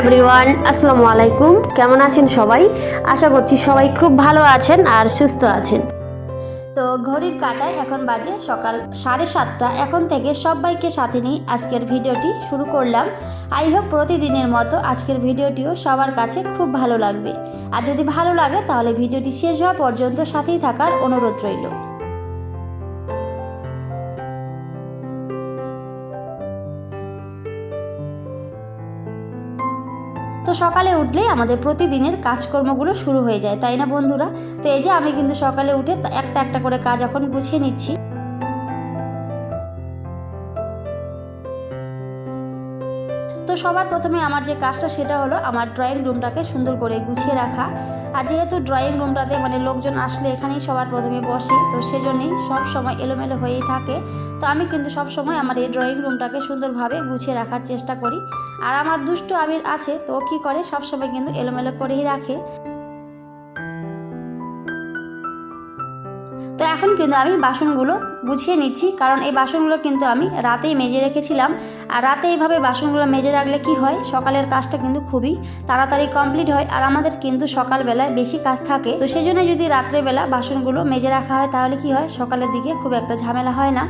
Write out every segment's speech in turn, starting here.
Everyone আসসালামু আলাইকুম। কেমন আছেন সবাই? আশা করছি সবাই খুব ভালো আছেন আর সুস্থ আছেন। তো ঘড়ির কাটায় এখন বাজে সকাল সাড়ে সাতটা। এখন থেকে সবাইকে সাথে নিয়ে আজকের ভিডিওটি শুরু করলাম। আই হোপ প্রতিদিনের মতো আজকের ভিডিওটিও সবার কাছে খুব ভালো লাগবে। আর যদি ভালো লাগে তাহলে ভিডিওটি শেষ হওয়া পর্যন্ত সাথেই থাকার অনুরোধ রইল। তো সকালে উঠলেই আমাদের প্রতিদিনের কাজকর্মগুলো শুরু হয়ে যায়, তাই না বন্ধুরা? তো এই যে আমি কিন্তু সকালে উঠে একটা একটা করে কাজ এখন গুছিয়ে নিচ্ছি। সবার প্রথমে আমার যে কাজটা সেটা হলো আমার ড্রয়িং রুমটাকে সুন্দর করে গুছিয়ে রাখা। আর যেহেতু ড্রয়িং রুমটাতে মানে লোকজন আসলে এখানেই সবার প্রথমে বসে, তো সেজন্যই সব সময় এলোমেলো হয়েই থাকে। তো আমি কিন্তু সব সময় আমার এই ড্রয়িং রুমটাকে সুন্দরভাবে গুছিয়ে রাখার চেষ্টা করি। আর আমার দুষ্টু আবির আছে, তো কী করে সবসময় কিন্তু এলোমেলো করেই রাখে। তো এখন কিন্তু আমি বাসনগুলো গুছিয়ে নিচ্ছি, কারণ এই বাসনগুলো কিন্তু আমি রাতেই মেজে রেখেছিলাম। আর রাতে এইভাবে বাসনগুলো মেজে রাখলে কি হয়? সকালের কাজটা কিন্তু খুবই তাড়াতাড়ি কমপ্লিট হয়, আর আমাদের কিন্তু সকালবেলায় বেশি কাজ থাকে। তো সেই জন্য যদি রাত্রেবেলা বাসনগুলো মেজে রাখা হয়, তাহলে কি হয়? সকালের দিকে খুব একটা ঝামেলা হয় না।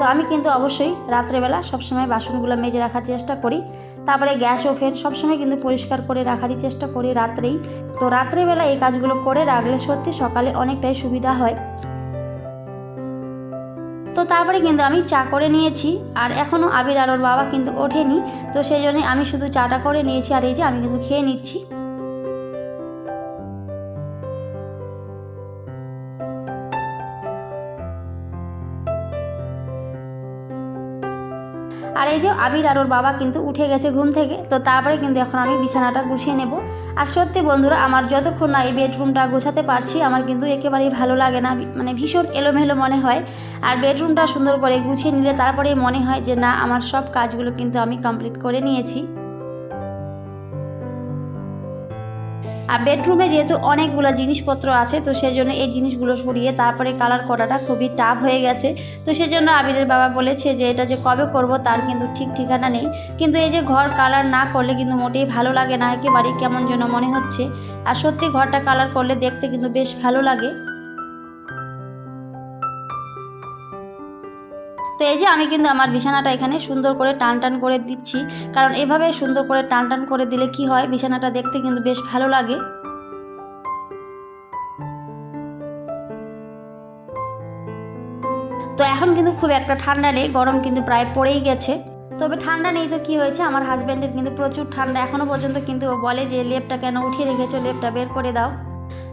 তো আমি কিন্তু অবশ্যই রাত্রেবেলা সবসময় বাসনগুলো মেজে রাখার চেষ্টা করি। তারপরে গ্যাস ওভেন সবসময় কিন্তু পরিষ্কার করে রাখারই চেষ্টা করি রাত্রেই। তো রাত্রেবেলা এই কাজগুলো করে রাখলে সত্যি সকালে অনেকটাই সুবিধা হয়। তো তারপরে কিন্তু আমি চা করে নিয়েছি আর এখনও আবির আর ওর বাবা কিন্তু ওঠেনি। তো সেই জন্যই আমি শুধু চাটা করে নিয়েছি আর এই যে আমি কিন্তু খেয়ে নিচ্ছি। এই যে আবির আর ওর বাবা কিন্তু উঠে গেছে ঘুম থেকে, তো তারপরে কিন্তু এখন আমি বিছানাটা গুছিয়ে নেব। আর সত্যি বন্ধুরা, আমার যতক্ষণ না এই বেডরুমটা গোছাতে পারছি, আমার কিন্তু একেবারেই ভালো লাগে না মানে ভীষণ এলোমেলো মনে হয়। আর বেডরুমটা সুন্দর করে গুছিয়ে নিলে তারপরেই মনে হয় যে, না, আমার সব কাজগুলো কিন্তু আমি কমপ্লিট করে নিয়েছি। আর বেডরুমে যেহেতু অনেকগুলো জিনিসপত্র আছে, তো সেই জন্য এই জিনিসগুলো সরিয়ে তারপরে কালার করাটা খুবই টাফ হয়ে গেছে। তো সেজন্য আবিরের বাবা বলেছে যে, এটা যে কবে করব তার কিন্তু ঠিক ঠিকানা নেই। কিন্তু এই যে ঘর কালার না করলে কিন্তু মোটেই ভালো লাগে না। একেবারেই কেমন যেন মনে হচ্ছে। আর সত্যি ঘরটা কালার করলে দেখতে কিন্তু বেশ ভালো লাগে। তো এই যে আমি কিন্তু আমার বিছানাটা এখানে সুন্দর করে টান টান করে দিচ্ছি। কারণ এভাবে সুন্দর করে টান টান করে দিলে কি হয়? বিছানাটা দেখতে কিন্তু বেশ ভালো লাগে। তো এখন কিন্তু খুব একটা ঠান্ডা নেই, গরম কিন্তু প্রায় পড়েই গেছে। তবে ঠান্ডা নেই তো কি হয়েছে? আমার হাজব্যান্ডের কিন্তু প্রচুর ঠান্ডা। এখনও পর্যন্ত কিন্তু বলে যে, লেপটা কেন উঠিয়ে রেখেছো? লেপটা বের করে দাও।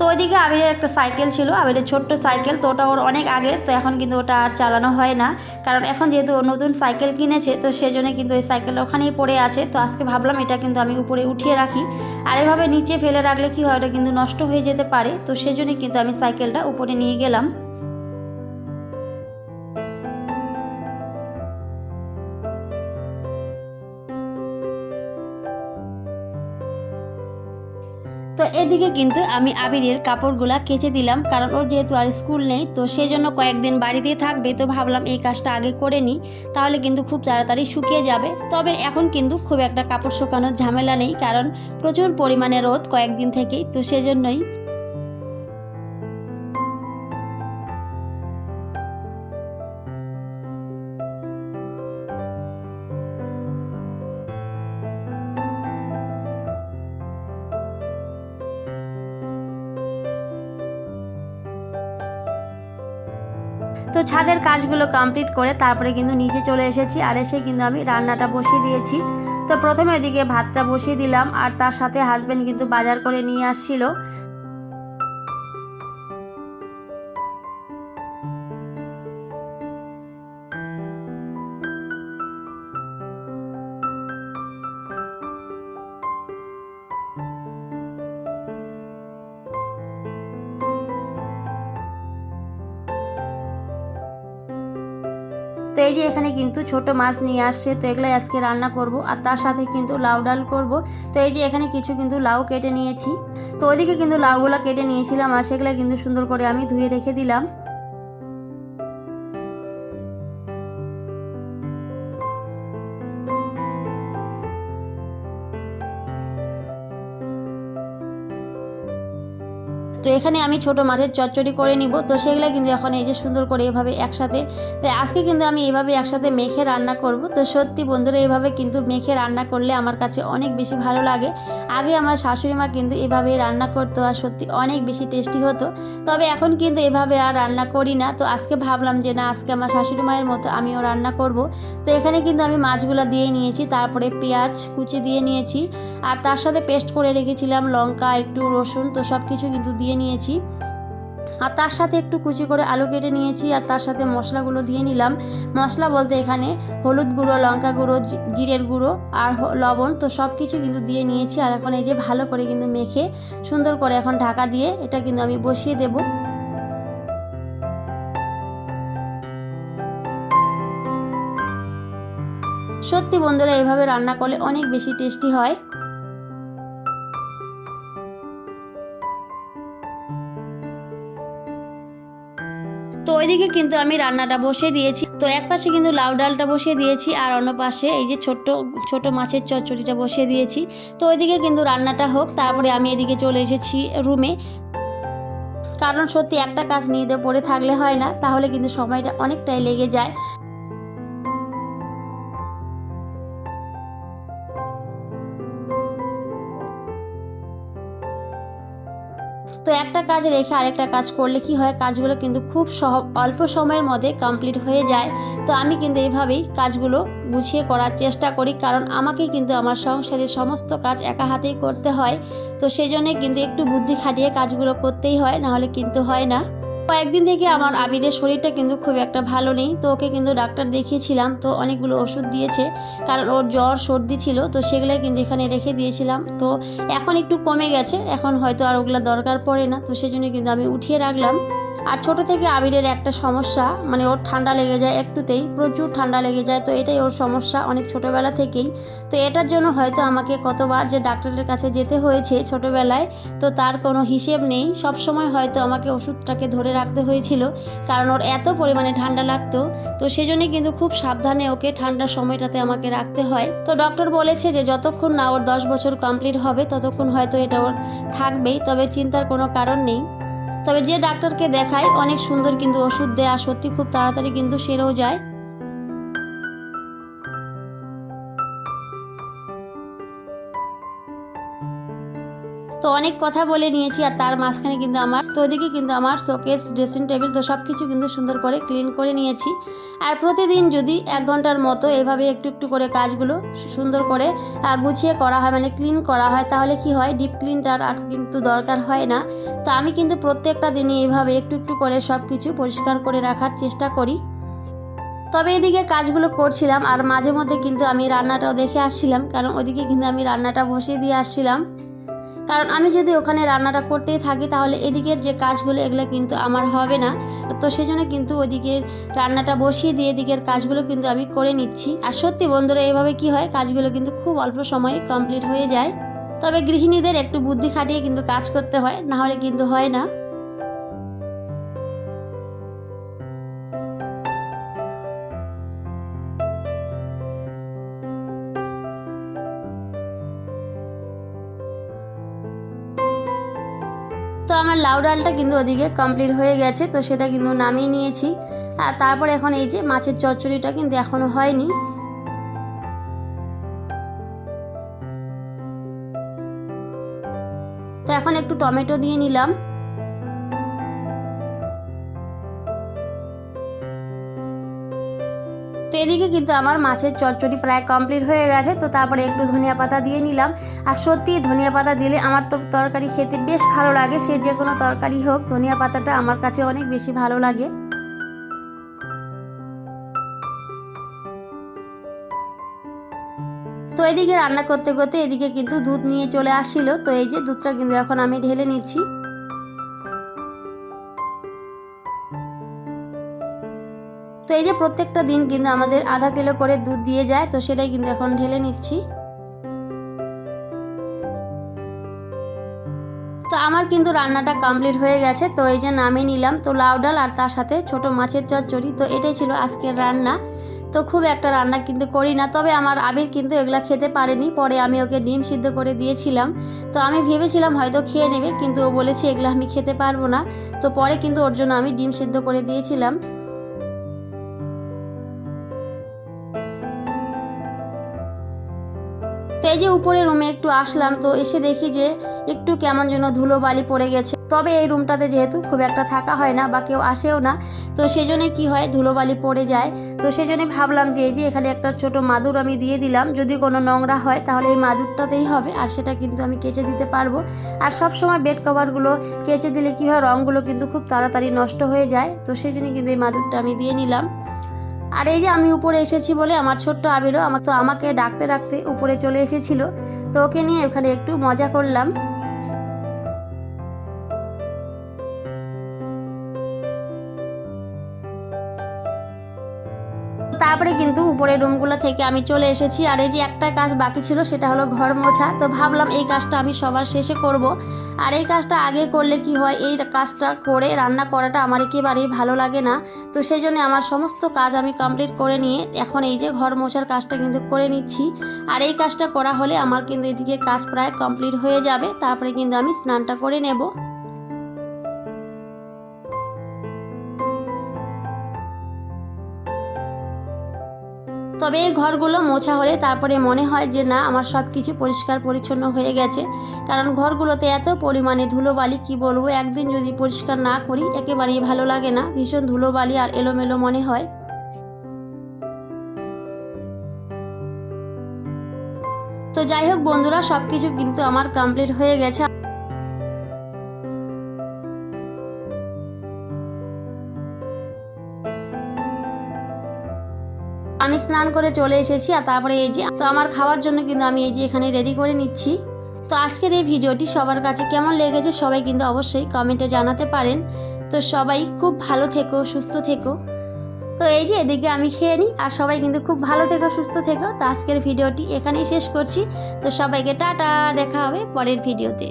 তো ওইদিকে আবিরের একটা সাইকেল ছিল, আবিরের ছোট্ট সাইকেল। তো ওটা ওর অনেক আগের, তো এখন কিন্তু ওটা আর চালানো হয় না। কারণ এখন যেহেতু নতুন সাইকেল কিনেছে, তো সেজন্য কিন্তু ওই সাইকেল ওখানেই পড়ে আছে। তো আজকে ভাবলাম এটা কিন্তু আমি উপরে উঠিয়ে রাখি। আর এভাবে নিচে ফেলে রাখলে কি হয়, ওটা কিন্তু নষ্ট হয়ে যেতে পারে। তো সেজন্য কিন্তু আমি সাইকেলটা উপরে নিয়ে গেলাম। এদিকে কিন্তু আমি আবিরের কাপড়গুলা কেচে দিলাম, কারণ ও যেহেতু আর স্কুল নেই, তো সেই জন্য কয়েকদিন বাড়িতেই থাকবে, তো ভাবলাম এই কাজটা আগে করে নিই, তাহলে কিন্তু খুব তাড়াতাড়ি শুকিয়ে যাবে। তবে এখন কিন্তু খুব একটা কাপড় শুকানোর ঝামেলা নেই, কারণ প্রচুর পরিমাণে রোদ কয়েকদিন থেকেই, তো সেজন্যই তো ছাদের কাজগুলো কমপ্লিট করে তারপরে কিন্তু নিচে চলে এসেছি আর এসে কিন্তু আমি রান্নাটা বসিয়ে দিয়েছি। তো প্রথমে ওইদিকে ভাতটা বসিয়ে দিলাম আর তার সাথে হাজব্যান্ড কিন্তু বাজার করে নিয়ে আসছিল। তো এই যে এখানে কিন্তু ছোট মাছ নিয়ে আসছে, তো এগুলাই আজকে রান্না করব। আর তার সাথে কিন্তু লাউ ডাল করব। তো এই যে এখানে কিছু কিন্তু লাউ কেটে নিয়েছি। তো ওইদিকে কিন্তু লাউগুলো কেটে নিয়েছিলাম, আর সেগুলো কিন্তু সুন্দর করে আমি ধুয়ে রেখে দিলাম। এখানে আমি ছোট মাছের চচ্চড়ি করে নিব। তো সেগুলো কিন্তু এখন এই যে সুন্দর করে এভাবে একসাথে, তো আজকে কিন্তু আমি এভাবে একসাথে মেখে রান্না করব। তো সত্যি বন্ধুরা, এভাবে কিন্তু মেখে রান্না করলে আমার কাছে অনেক বেশি ভালো লাগে। আগে আমার শাশুড়ি মা কিন্তু এভাবে রান্না করতো আর সত্যি অনেক বেশি টেস্টি হতো। তবে এখন কিন্তু এভাবে আর রান্না করি না। তো আজকে ভাবলাম যে না, আজকে আমার শাশুড়ি মায়ের মতো আমিও রান্না করব। তো এখানে কিন্তু আমি মাছগুলো দিয়ে নিয়েছি, তারপরে পেঁয়াজ কুচি দিয়ে নিয়েছি। আর তার সাথে পেস্ট করে রেখেছিলাম লঙ্কা, একটু রসুন, তো সব কিছু কিন্তু দিয়ে নিয়েছি। আর তার সাথে একটু কুচি করে আলু কেটে নিয়েছি আর তার সাথে মশলাগুলো দিয়ে নিলাম। মশলা বলতে এখানে হলুদ গুঁড়ো, লঙ্কা গুঁড়ো জিরের গুঁড়ো আর লবণ তো সব কিছু কিন্তু দিয়ে নিয়েছি। আর এখন এই যে ভালো করে কিন্তু মেখে সুন্দর করে এখন ঢাকা দিয়ে এটা কিন্তু আমি বসিয়ে দেব। সত্যি বন্ধুরা, এভাবে রান্না করলে অনেক বেশি টেস্টি হয়। ওইদিকে কিন্তু আমি রান্নাটা বসিয়ে দিয়েছি। তো এক পাশে কিন্তু লাউ ডালটা বসিয়ে দিয়েছি আর অন্য পাশে এই যে ছোট্ট, ছোট মাছের চচ্চড়িটা বসিয়ে দিয়েছি। তো ওইদিকে কিন্তু রান্নাটা হোক, তারপরে আমি এদিকে চলে এসেছি রুমে কারণ সত্যি একটা কাজ নিয়ে পড়ে থাকলে হয় না, তাহলে কিন্তু সময়টা অনেকটাই লেগে যায়। তো একটা কাজ রেখে আরেকটা কাজ করলে কি হয়? কাজগুলো কিন্তু খুব সহ, অল্প সময়ের মধ্যে কমপ্লিট হয়ে যায়। তো আমি কিন্তু এইভাবেই কাজগুলো গুছিয়ে করার চেষ্টা করি। কারণ আমাকে কিন্তু আমার সংসারের সমস্ত কাজ একা হাতেই করতে হয়। তো সেই জন্যে কিন্তু একটু বুদ্ধি খাটিয়ে কাজগুলো করতেই হয়, নাহলে কিন্তু হয় না। কয়েকদিন থেকে আমার আবিরের শরীরটা কিন্তু খুব একটা ভালো নেই, তো ওকে কিন্তু ডাক্তার দেখিয়েছিলাম, তো অনেকগুলো ওষুধ দিয়েছে, কারণ ওর জ্বর, সর্দি ছিল, তো সেগুলো কিন্তু এখানে রেখে দিয়েছিলাম, তো এখন একটু কমে গেছে, এখন হয়তো আর ওগুলো দরকার পড়ে না, তো সেজন্য কিন্তু আমি উঠিয়ে রাখলাম। আর ছোট থেকে আবিরের একটা সমস্যা মানে ওর ঠান্ডা লেগে যায় একটুতেই, প্রচুর ঠান্ডা লেগে যায়, তো এটাই ওর সমস্যা অনেক ছোটোবেলা থেকেই। তো এটার জন্য হয়তো আমাকে কতবার যে ডাক্তারের কাছে যেতে হয়েছে ছোটোবেলায়, তো তার কোনো হিসেব নেই। সব সময় হয়তো আমাকে ওষুধটাকে ধরে রাখতে হয়েছিল, কারণ ওর এত পরিমাণে ঠান্ডা লাগতো, তো সেজন্য কিন্তু খুব সাবধানে ওকে ঠান্ডার সময়টাতে আমাকে রাখতে হয়। তো ডক্টর বলেছে যে যতক্ষণ না ওর দশ বছর কমপ্লিট হবে, ততক্ষণ হয়তো এটা ওর থাকবেই, তবে চিন্তার কোনো কারণ নেই। তবে যে ডাক্তারকে দেখায় অনেক সুন্দর কিন্তু ওষুধ দেয় আর সত্যি খুব তাড়াতাড়ি কিন্তু সেরেও যায়। তো অনেক কথা বলে নিয়েছি আর তার মাঝখানে কিন্তু আমার, তো ওদিকে কিন্তু আমার শোকেস ড্রেসিং টেবিল তো সব কিছু কিন্তু সুন্দর করে ক্লিন করে নিয়েছি। আর প্রতিদিন যদি এক ঘণ্টার মতো এভাবে একটু একটু করে কাজগুলো সুন্দর করে গুছিয়ে করা হয় মানে ক্লিন করা হয়, তাহলে কি হয়? ডিপ ক্লিনটার আর কিন্তু দরকার হয় না। তো আমি কিন্তু প্রত্যেকটা দিনই এভাবে একটু একটু করে সব কিছু পরিষ্কার করে রাখার চেষ্টা করি। তবে এদিকে কাজগুলো করছিলাম আর মাঝে মধ্যে কিন্তু আমি রান্নাটাও দেখে আসছিলাম, কারণ ওদিকে কিন্তু আমি রান্নাটা বসিয়ে দিয়ে আসছিলাম। কারণ আমি যদি ওখানে রান্নাটা করতেই থাকি, তাহলে এদিকের যে কাজগুলো, এগুলো কিন্তু আমার হবে না। তো সেজন্য কিন্তু ওদিকের রান্নাটা বসিয়ে দিয়ে এদিকের কাজগুলো কিন্তু আমি করে নিচ্ছি। আর সত্যি বন্ধুরা এইভাবে কি হয়? কাজগুলো কিন্তু খুব অল্প সময়ে কমপ্লিট হয়ে যায়। তবে গৃহিণীদের একটু বুদ্ধি খাটিয়ে কিন্তু কাজ করতে হয়, না হলে কিন্তু হয় না। তো আমার লাউ ডালটা কিন্তু ওদিকে কমপ্লিট হয়ে গেছে, তো সেটা কিন্তু নামিয়ে নিয়েছি। আর তারপর এখন এই যে মাছের চচ্চড়িটা কিন্তু এখনও হয়নি। তো এখন একটু টমেটো দিয়ে নিলাম। তো এদিকে কিন্তু আমার মাছের চচ্চড়ি প্রায় কমপ্লিট হয়ে গেছে, তো তারপরে একটু ধনিয়া পাতা দিয়ে নিলাম। আর সত্যি ধনিয়া পাতা দিলে আমার তো তরকারি খেতে বেশ ভালো লাগে, সে যে কোনো তরকারি হোক, ধনিয়া পাতাটা আমার কাছে অনেক বেশি ভালো লাগে। তো এদিকে রান্না করতে করতে এদিকে কিন্তু দুধ নিয়ে চলে আসছিল, তো এই যে দুধটা কিন্তু এখন আমি ঢেলে নিচ্ছি। তো এই যে প্রত্যেকটা দিন কিন্তু আমাদের আধা কিলো করে দুধ দিয়ে যায়, তো সেটাই কিন্তু এখন ঢেলে নিচ্ছি। তো আমার কিন্তু রান্নাটা কমপ্লিট হয়ে গেছে, তো এই যে নামিয়ে নিলাম, তো লাউ ডাল আর তার সাথে ছোট মাছের চচ্চড়ি, তো এটাই ছিল আজকের রান্না। তো খুব একটা রান্না কিন্তু করি না, তবে আমার আবির কিন্তু এগুলা খেতে পারেনি, পরে আমি ওকে ডিম সিদ্ধ করে দিয়েছিলাম। তো আমি ভেবেছিলাম হয়তো খেয়ে নেবে, কিন্তু ও বলেছে এগুলো আমি খেতে পারব না, তো পরে কিন্তু ওর জন্য আমি ডিম সিদ্ধ করে দিয়েছিলাম। তো এই যে উপরে রুমে একটু আসলাম, তো এসে দেখি যে একটু কেমন যেন ধুলো বালি পড়ে গেছে। তবে এই রুমটাতে যেহেতু খুব একটা থাকা হয় না বা কেউ আসেও না, তো সেজন্য কি হয় ধুলোবালি পড়ে যায়। তো সেজন্য ভাবলাম যে এই যে এখানে একটা ছোট মাদুর আমি দিয়ে দিলাম। যদি কোনো নোংরা হয়, তাহলে এই মাদুরটাতেই হবে, আর সেটা কিন্তু আমি কেচে দিতে পারব। আর সব সময় বেড কভারগুলো কেচে দিলে কি হয়, রঙগুলো কিন্তু খুব তাড়াতাড়ি নষ্ট হয়ে যায়। তো সেই জন্য কিন্তু এই মাদুরটা আমি দিয়ে নিলাম। আর এই যে আমি উপরে এসেছি বলে আমার ছোট্ট আবিরও আমার তো আমাকে ডাকতে ডাকতে উপরে চলে এসেছিল। তো ওকে নিয়ে ওখানে একটু মজা করলাম। তারপরে কিন্তু উপরের রুমগুলো থেকে আমি চলে এসেছি। আর এই যে একটা কাজ বাকি ছিল, সেটা হলো ঘর মোছা। তো ভাবলাম এই কাজটা আমি সবার শেষে করব। আর এই কাজটা আগে করলে কি হয়, এই কাজটা করে রান্না করাটা আমার একেবারেই ভালো লাগে না। তো সেই জন্য আমার সমস্ত কাজ আমি কমপ্লিট করে নিয়ে এখন এই যে ঘর মোছার কাজটা কিন্তু করে নিচ্ছি। আর এই কাজটা করা হলে আমার কিন্তু এদিকে কাজ প্রায় কমপ্লিট হয়ে যাবে। তারপরে কিন্তু আমি স্নানটা করে নেব। তবে এই ঘরগুলো মোছা হলে তারপরে মনে হয় যে না, আমার সব কিছু পরিষ্কার পরিচ্ছন্ন হয়ে গেছে। কারণ ঘরগুলোতে এত পরিমাণে ধুলোবালি, কি বলব? একদিন যদি পরিষ্কার না করি, একেবারেই ভালো লাগে না। ভীষণ ধুলোবালি আর এলোমেলো মনে হয়। তো যাই হোক বন্ধুরা সব কিছু কিন্তু আমার কমপ্লিট হয়ে গেছে। আমি স্নান করে চলে এসেছি আর তারপরে এই যে, তো আমার খাওয়ার জন্য কিন্তু আমি এই যে এখানে রেডি করে নিচ্ছি। তো আজকের এই ভিডিওটি সবার কাছে কেমন লেগেছে সবাই কিন্তু অবশ্যই কমেন্টে জানাতে পারেন। তো সবাই খুব ভালো থেকো, সুস্থ থেকো। তো এই যে এদিকে আমি খেয়ে নিই আর সবাই কিন্তু খুব ভালো থেকো, সুস্থ থেকো। তো আজকের ভিডিওটি এখানেই শেষ করছি। তো সবাইকে টাটা, দেখা হবে পরের ভিডিওতে।